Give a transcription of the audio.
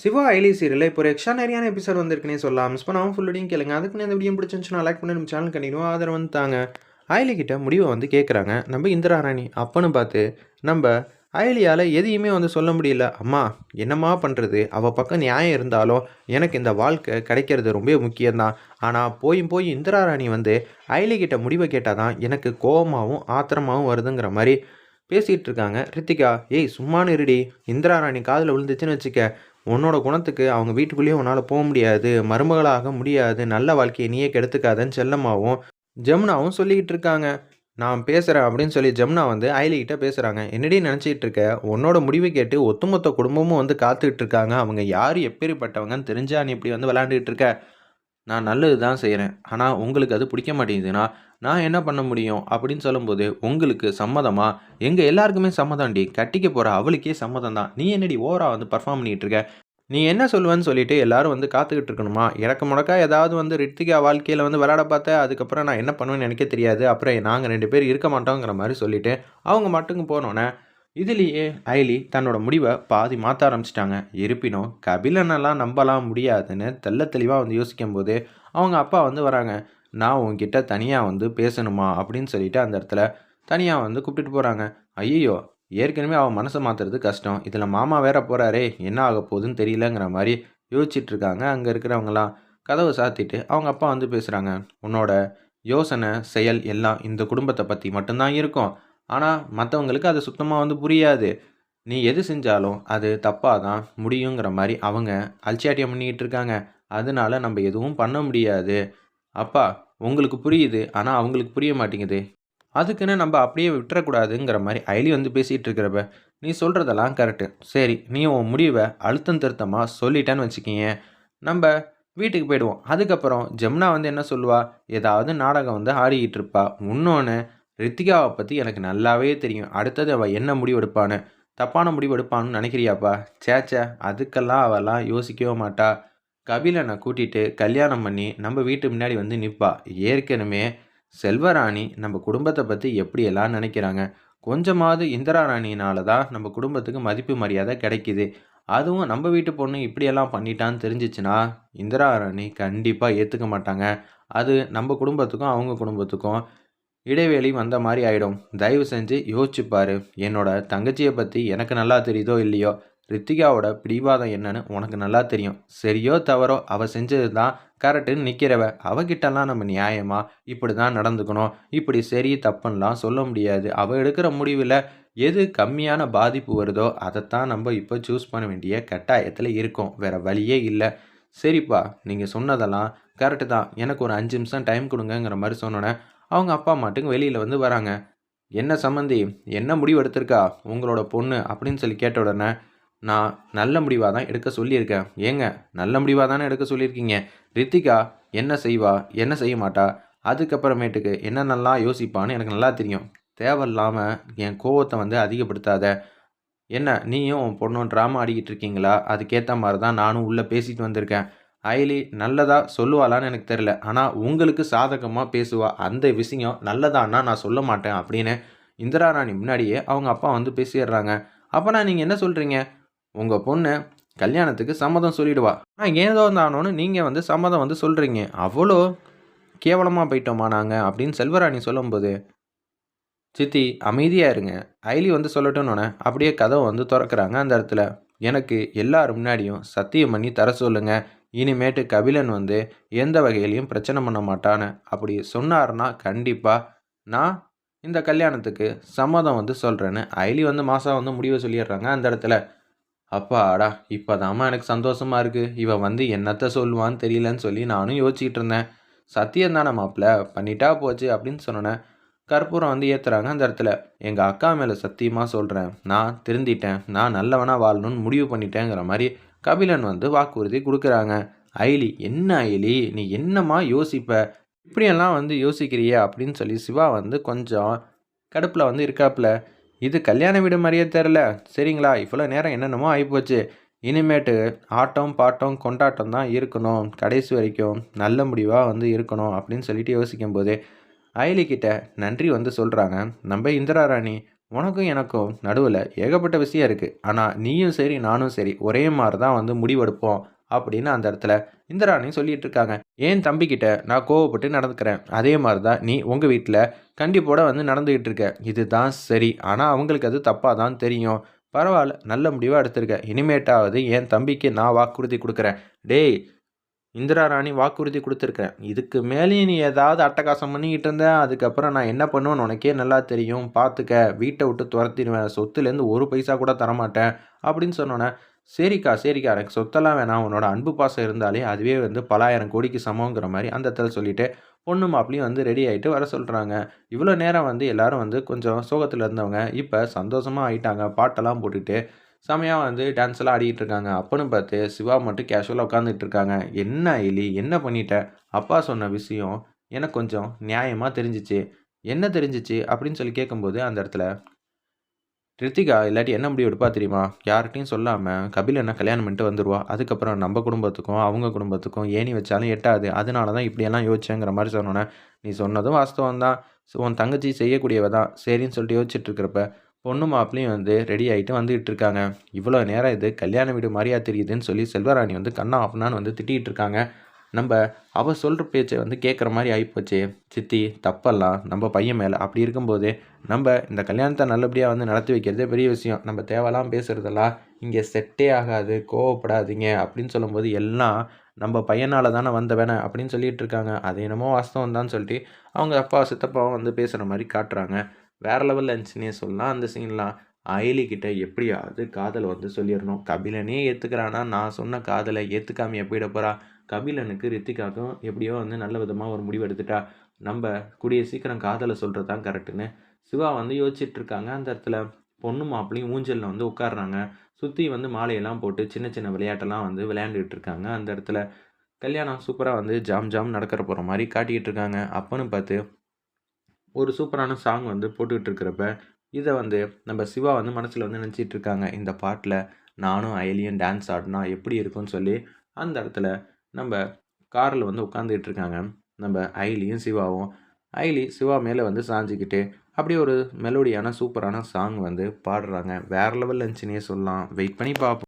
சிவா ஐலி சீரியலில் இப்போ ஒரு எக்ஸ்ட்ரானரியான எபிசோட் வந்திருக்குனே சொல்லலாம். மிஸ் பண்ணாமல் ஃபுல்லோடையும் கேளுங்க. அதுக்கு இந்த வீடியோ பிடிச்சிருந்துச்சுன்னா லைக் பண்ணி நம்ம சேனல் கண்டினியூ ஆதரவு வந்து தாங்க. ஐலி கிட்ட முடிவை வந்து கேட்குறாங்க நம்ம இந்திரா ராணி அப்பன்னு பார்த்து நம்ம அயலியால் எதையுமே வந்து சொல்ல முடியல. அம்மா என்னம்மா பண்ணுறது அவள் பக்கம் நியாயம் இருந்தாலும் எனக்கு இந்த வாழ்க்கை கிடைக்கிறது ரொம்ப முக்கியம்தான். ஆனால் போயும் போய் இந்திரா ராணி வந்து அயலிக்கிட்ட முடிவை கேட்டால் தான் எனக்கு கோபமாகவும் ஆத்திரமாகவும் வருதுங்கிற மாதிரி பேசிகிட்டு இருக்காங்க. ரித்திகா ஏய் சும்மானு இருடி. இந்திரா ராணி காதில் விழுந்துச்சுன்னு வச்சுக்க. உன்னோட குணத்துக்கு அவங்க வீட்டுக்குள்ளேயே உன்னால் போக முடியாது மருமகளாக முடியாது நல்ல வாழ்க்கையை நீயே கெடுத்துக்காதன்னு செல்லம்மாவும் ஜமுனாவும் சொல்லிக்கிட்டு இருக்காங்க. நான் பேசுகிறேன் அப்படின்னு சொல்லி ஜமுனா வந்து ஐலிகிட்ட பேசுகிறாங்க என்னடி நினச்சிக்கிட்டு இருக்க? உன்னோட முடிவை கேட்டு ஒட்டுமொத்த குடும்பமும் வந்து காத்துக்கிட்டு இருக்காங்க. அவங்க யார் எப்பேற்பட்டவங்கன்னு தெரிஞ்சா நீ இப்படி வந்து விளாண்டுக்கிட்டு இருக்க? நான் நல்லது தான் செய்கிறேன் ஆனால் உங்களுக்கு அது பிடிக்க மாட்டேங்குதுன்னா நான் என்ன பண்ண முடியும் அப்படின்னு சொல்லும்போது உங்களுக்கு சம்மதமா? எங்கள் எல்லாருக்குமே சம்மதம்டி. கட்டிக்க போகிற அவளுக்கே சம்மதம் தான் நீ என்னடி ஓவராக வந்து பர்ஃபார்ம் பண்ணிகிட்டு இருக்க? நீ என்ன சொல்லுவேன்னு சொல்லிட்டு எல்லாரும் வந்து காத்துக்கிட்டு இருக்கணுமா? இறக்க முடக்கா ஏதாவது வந்து ரித்திகா வாழ்க்கையில் வந்து விளையாட பார்த்தேன் அதுக்கப்புறம் நான் என்ன பண்ணுவேன்னு எனக்கே தெரியாது. அப்புறம் நாங்கள் ரெண்டு பேர் இருக்க மாட்டோங்கிற மாதிரி சொல்லிட்டு அவங்க மட்டுங்க போனோன்னே இதுலேயே ஐலி தன்னோட முடிவை பாதி மாற்ற ஆரம்பிச்சிட்டாங்க. இருப்பினும் கபிலனெல்லாம் நம்பலாம் முடியாதுன்னு தெள்ள தெளிவாக வந்து யோசிக்கும் போது அவங்க அப்பா வந்து வராங்க. நான் உங்ககிட்ட தனியாக வந்து பேசணுமா? அப்படின்னு சொல்லிட்டு அந்த இடத்துல தனியாக வந்து கூப்பிட்டுட்டு போகிறாங்க ஐயோ ஏற்கனவே அவன் மனசை மாற்றுறது கஷ்டம். இதில் மாமா வேற போகிறாரே என்ன ஆக போகுதுன்னு தெரியலங்கிற மாதிரி யோசிச்சுட்டு இருக்காங்க அங்கே இருக்கிறவங்களாம் கதவை சாத்திட்டு அவங்க அப்பா வந்து பேசுகிறாங்க உன்னோட யோசனை செயல் எல்லாம் இந்த குடும்பத்தை பற்றி மட்டும்தான் இருக்கும். ஆனால் மற்றவங்களுக்கு அது சுத்தமாக வந்து புரியாது. நீ எது செஞ்சாலும் அது தப்பாக தான் முடியுங்கிற மாதிரி அவங்க அல்சாட்டியம் பண்ணிக்கிட்டு இருக்காங்க. அதனால நம்ம எதுவும் பண்ண முடியாது. அப்பா உங்களுக்கு புரியுது ஆனால் அவங்களுக்கு புரிய மாட்டேங்குது. அதுக்குன்னு நம்ம அப்படியே விட்டுறக்கூடாதுங்கிற மாதிரி ஐலி வந்து பேசிகிட்டு இருக்கிறப்ப நீ சொல்கிறதெல்லாம் கரெக்டு சரி நீ உன் முடிவை அழுத்தம் திருத்தமாக சொல்லிட்டேன்னு வச்சுக்கிங்க நம்ம வீட்டுக்கு போயிடுவோம். அதுக்கப்புறம் ஜெம்னா வந்து என்ன சொல்லுவா? ஏதாவது நாடகம் வந்து ஆடிக்கிட்டு இருப்பா இன்னொன்று ரித்திகாவை பற்றி எனக்கு நல்லாவே தெரியும். அடுத்தது அவள் என்ன முடிவு எடுப்பான்னு. தப்பான முடிவு எடுப்பான்னு நினைக்கிறியாப்பா? சேச்சே அதுக்கெல்லாம் அவெல்லாம் யோசிக்கவே மாட்டா. கபிலனை கூட்டிகிட்டு கல்யாணம் பண்ணி நம்ம வீட்டு முன்னாடி வந்து நிற்பா ஏற்கனவே செல்வராணி நம்ம குடும்பத்தை பற்றி எப்படியெல்லாம் நினைக்கிறாங்க? கொஞ்சமாவது இந்திரா ராணினால தான் நம்ம குடும்பத்துக்கு மதிப்பு மரியாதை கிடைக்கிது. அதுவும் நம்ம வீட்டு பொண்ணு இப்படியெல்லாம் பண்ணிட்டான்னு தெரிஞ்சிச்சுன்னா இந்திரா ராணி கண்டிப்பாக ஏற்றுக்க மாட்டாங்க. அது நம்ம குடும்பத்துக்கும் அவங்க குடும்பத்துக்கும் இடைவெளி வந்த மாதிரி ஆகிடும் தயவு செஞ்சு யோசிச்சுப்பாரு என்னோட தங்கச்சியை பற்றி எனக்கு நல்லா தெரியுதோ இல்லையோ? ரித்திகாவோட பிடிவாதம் என்னன்னு உனக்கு நல்லா தெரியும். சரியோ தவறோ அவள் செஞ்சது தான் கரெக்டுன்னு நிற்கிறவ அவகிட்டலாம் நம்ம நியாயமா? இப்படி தான் நடந்துக்கணும். இப்படி சரி தப்புன்னெலாம் சொல்ல முடியாது. அவள் எடுக்கிற முடிவில் எது கம்மியான பாதிப்பு வருதோ அதைத்தான் நம்ம இப்போ சூஸ் பண்ண வேண்டிய கட்டாயத்தில் இருக்கோம். வேறு வழியே இல்லை. சரிப்பா நீங்கள் சொன்னதெல்லாம் கரெக்டு தான். எனக்கு ஒரு அஞ்சு நிமிஷம் டைம் கொடுங்கங்கிற மாதிரி சொன்னோன்னே அவங்க அப்பா மாட்டுக்கு வெளியில் வந்து வராங்க. என்ன சம்மந்தி? என்ன முடிவு எடுத்திருக்கா? உங்களோட பொண்ணு? அப்படின்னு சொல்லி கேட்ட உடனே நான் நல்ல முடிவாக தான் எடுக்க சொல்லியிருக்கேன். ஏங்க நல்ல முடிவாக தானே எடுக்க சொல்லியிருக்கீங்க? ரித்திகா என்ன செய்வா? என்ன செய்ய மாட்டா? அதுக்கப்புறமேட்டுக்கு நல்லா யோசிப்பான்னு எனக்கு நல்லா தெரியும். தேவையில்லாமல் என் கோவத்தை வந்து அதிகப்படுத்தாத. என்ன நீயும் உன் பொண்ணும் ட்ராமா ஆடிக்கிட்டு இருக்கீங்களா? அதுக்கேற்ற மாதிரி தான் நானும் உள்ளே பேசிட்டு வந்திருக்கேன். அயலி நல்லதாக சொல்லுவாளான்னு எனக்கு தெரில ஆனால் உங்களுக்கு சாதகமாக பேசுவா. அந்த விஷயம் நல்லதான்னா நான் சொல்ல மாட்டேன் அப்படின்னு இந்திரா ராணி முன்னாடியே அவங்க அப்பா வந்து பேசிடுறாங்க. அப்போனா நீங்கள் என்ன சொல்கிறீங்க உங்கள் பொண்ணு கல்யாணத்துக்கு சம்மதம் சொல்லிடுவா. ஆனால் ஏதோ தானோன்னு நீங்கள் வந்து சம்மதம் வந்து சொல்கிறீங்க அவ்வளோ கேவலமாக போயிட்டோமா நாங்கள் அப்படின்னு செல்வராணி சொல்லும்போது சித்தி அமைதியாக இருங்க. ஐலி வந்து சொல்லட்டும்னோடனே அப்படியே கதவை வந்து திறக்கிறாங்க அந்த இடத்துல. எனக்கு எல்லார் முன்னாடியும் சத்தியம் பண்ணி தர சொல்லுங்க. இனிமேட்டு கபிலன் வந்து எந்த வகையிலையும் பிரச்சனை பண்ண மாட்டான்னு அப்படி சொன்னார்னா கண்டிப்பாக நான் இந்த கல்யாணத்துக்கு சம்மதம் வந்து சொல்கிறேன்னு ஐலி வந்து மாதம் வந்து முடிவை சொல்லிடுறாங்க அந்த இடத்துல. அப்பாடா இப்போதாம்மா எனக்கு சந்தோஷமாக இருக்குது இவன் வந்து என்னத்த சொல்லுவான்னு தெரியலன்னு சொல்லி நானும் யோசிச்சுக்கிட்டு இருந்தேன். சத்தியம் தானே மாப்பிள்ள பண்ணிட்டா போச்சு அப்படின்னு சொன்னேன் கற்பூரம் வந்து ஏற்றுறாங்க அந்த இடத்துல. எங்கள் அக்கா மேலே சத்தியமாக சொல்கிறேன் நான் திருந்திட்டேன் நான் நல்லவனாக வாழணும்னு முடிவு பண்ணிட்டேங்கிற மாதிரி கபிலன் வந்து வாக்குறுதி கொடுக்குறாங்க. ஐலி என்ன ஐலி நீ என்னம்மா யோசிப்ப? இப்படியெல்லாம் வந்து யோசிக்கிறியே அப்படின்னு சொல்லி சிவா வந்து கொஞ்சம் கடுப்பில் வந்து இருக்காப்புல. இது கல்யாண வீடு மாதிரியே தெரில சரிங்களா? இவ்வளோ நேரம் என்னென்னமோ ஆகிப்போச்சு. இனிமேட்டு ஆட்டம் பாட்டம் கொண்டாட்டம் தான் இருக்கணும். கடைசி வரைக்கும் நல்ல முடிவாக வந்து இருக்கணும் அப்படின்னு சொல்லிட்டு யோசிக்கும் போது கிட்ட நன்றி வந்து சொல்கிறாங்க நம்ம இந்திரா ராணி உனக்கும் எனக்கும் நடுவில் ஏகப்பட்ட விஷயம் இருக்குது ஆனால் நீயும் சரி நானும் சரி ஒரே மாதிரி தான் வந்து முடிவெடுப்போம். அப்படின்னு அந்த இடத்துல இந்திராணி சொல்லிட்டு இருக்காங்க. ஏன் தம்பிக்கிட்ட நான் கோவப்பட்டு நடந்துக்கிறேன்? அதே மாதிரி தான் நீ உங்கள் வீட்டில் கண்டிப்போட வந்து நடந்துக்கிட்டு இருக்க. இதுதான் சரி. ஆனால் அவங்களுக்கு அது தப்பாக தான் தெரியும். பரவாயில்ல நல்ல முடிவாக எடுத்திருக்க. இனிமேட்டாவது என் தம்பிக்கு நான் வாக்குறுதி கொடுக்குறேன். டேய் இந்திரா ராணி வாக்குறுதி கொடுத்துருக்கேன் இதுக்கு மேலேயும் நீ ஏதாவது அட்டகாசம் பண்ணிக்கிட்டு இருந்தேன் அதுக்கப்புறம் நான் என்ன பண்ணுவேன்னு உனக்கே நல்லா தெரியும். பார்த்துக்க வீட்டை விட்டு துரத்திடுவேன். சொத்துலேருந்து ஒரு பைசா கூட தரமாட்டேன். அப்படின்னு சொன்னோன்னே சரிக்கா சரிக்கா. எனக்கு சொத்தெல்லாம் வேணாம். உன்னோட அன்பு பாசம் இருந்தாலே அதுவே வந்து பலாயிரம் கோடிக்கு சமங்கிற மாதிரி அந்த இடத்துல சொல்லிட்டு பொண்ணு மாப்பிளையும் வந்து ரெடி ஆகிட்டு வர சொல்கிறாங்க இவ்வளோ நேரம் வந்து எல்லாரும் வந்து கொஞ்சம் சோகத்தில் இருந்தவங்க. இப்போ சந்தோஷமாக ஆயிட்டாங்க. பாட்டெல்லாம் போட்டுட்டு செமையாக வந்து டான்ஸ் எல்லாம் இருக்காங்க. அப்பன்னு பார்த்து சிவா மட்டும் கேஷுவலாக உட்காந்துட்டு இருக்காங்க. என்ன எலி என்ன பண்ணிட்ட? அப்பா சொன்ன விஷயம் எனக்கு கொஞ்சம் நியாயமாக தெரிஞ்சிச்சு. என்ன தெரிஞ்சிச்சு? அப்படின்னு சொல்லி கேட்கும்போது அந்த இடத்துல ரித்திகா இல்லாட்டி என்ன முடிவு எடுப்பா தெரியுமா? யார்கிட்டையும் சொல்லாமல் கபில் என்ன கல்யாணம் பண்ணிட்டு வந்துடுவா அதுக்கப்புறம் நம்ம குடும்பத்துக்கும் அவங்க குடும்பத்துக்கும் ஏணி வச்சாலும் எட்டாது. அதனால தான் இப்படியெல்லாம் யோசிச்சேங்கிற மாதிரி சொன்னோன்னே நீ சொன்னதும் வாஸ்தவம் தான். உன் தங்கச்சி செய்யக்கூடியவ தான் சரின்னு சொல்லிட்டு யோசிச்சுட்டு இருக்கிறப்ப பொண்ணு மாப்பிளையும் வந்து ரெடி ஆகிட்டு வந்துகிட்டு இருக்காங்க. இவ்வளோ நேரம் இது கல்யாண வீடு மாதிரியா தெரியுதுன்னு சொல்லி செல்வராணி வந்து கண்ணா ஆஃப்னான்னு வந்து திட்டிகிட்டு இருக்காங்க. நம்ம அவள் சொல்கிற பேச்சை வந்து கேட்குற மாதிரி ஆகிப்போச்சு சித்தி தப்பெல்லாம் நம்ம பையன் மேலே. அப்படி இருக்கும்போது நம்ம இந்த கல்யாணத்தை நல்லபடியாக வந்து நடத்தி வைக்கிறதே பெரிய விஷயம். நம்ம தேவையெல்லாம் பேசுகிறதெல்லாம் இங்கே செட்டே ஆகாது. கோவப்படாதீங்க அப்படின்னு சொல்லும்போது எல்லாம் நம்ம பையனால் தானே வந்தவன அப்படின்னு சொல்லிட்டு இருக்காங்க. அது என்னமோ வாஸ்தவம் தான் சொல்லிட்டு அவங்க அப்பா சித்தப்பாவும் வந்து பேசுகிற மாதிரி காட்டுறாங்க. வேறு லெவலில் இருந்துச்சுன்னே சொல்லலாம். அந்த சீன்லாம் அயலிக்கிட்ட எப்படியாவது காதலை வந்து சொல்லிடணும். கபிலனே ஏற்றுக்கிறானா நான் சொன்ன காதலை ஏற்றுக்காம எப்படி போகிறா கபிலனுக்கு ரித்திகாக்கும் எப்படியோ வந்து நல்ல விதமாக ஒரு முடிவு எடுத்துட்டா. நம்ம கூடிய சீக்கிரம் காதலை சொல்கிறது தான் கரெக்டுன்னு சிவா வந்து யோசிச்சுட்டு இருக்காங்க அந்த இடத்துல பொண்ணு மாப்பிளையும் ஊஞ்சலில் வந்து உட்காடுறாங்க சுற்றி வந்து மாலையெல்லாம் போட்டு சின்ன சின்ன விளையாட்டெல்லாம் வந்து விளையாண்டுட்டு இருக்காங்க அந்த இடத்துல கல்யாணம் சூப்பராக வந்து ஜாம் ஜாம் நடக்கிற போகிற மாதிரி காட்டிக்கிட்டு இருக்காங்க அப்போன்னு பார்த்து ஒரு சூப்பரான சாங் வந்து போட்டுக்கிட்டு இருக்கிறப்ப இதை வந்து நம்ம சிவா வந்து மனசில் வந்து நினச்சிட்டு இருக்காங்க இந்த பாட்டில் நானும் அயலியும் டான்ஸ் ஆடினா எப்படி இருக்கும்னு சொல்லி அந்த இடத்துல நம்ம காரில் வந்து உட்காந்துக்கிட்டு இருக்காங்க நம்ம ஐலியும் சிவாவும். ஐலி சிவா மேலே வந்து சாஞ்சிக்கிட்டு அப்படியே ஒரு மெலோடியான சூப்பரான சாங் வந்து பாடுறாங்க. வேறு லெவல் இருந்துச்சுன்னே சொல்லலாம். வெயிட் பண்ணி பார்ப்போம்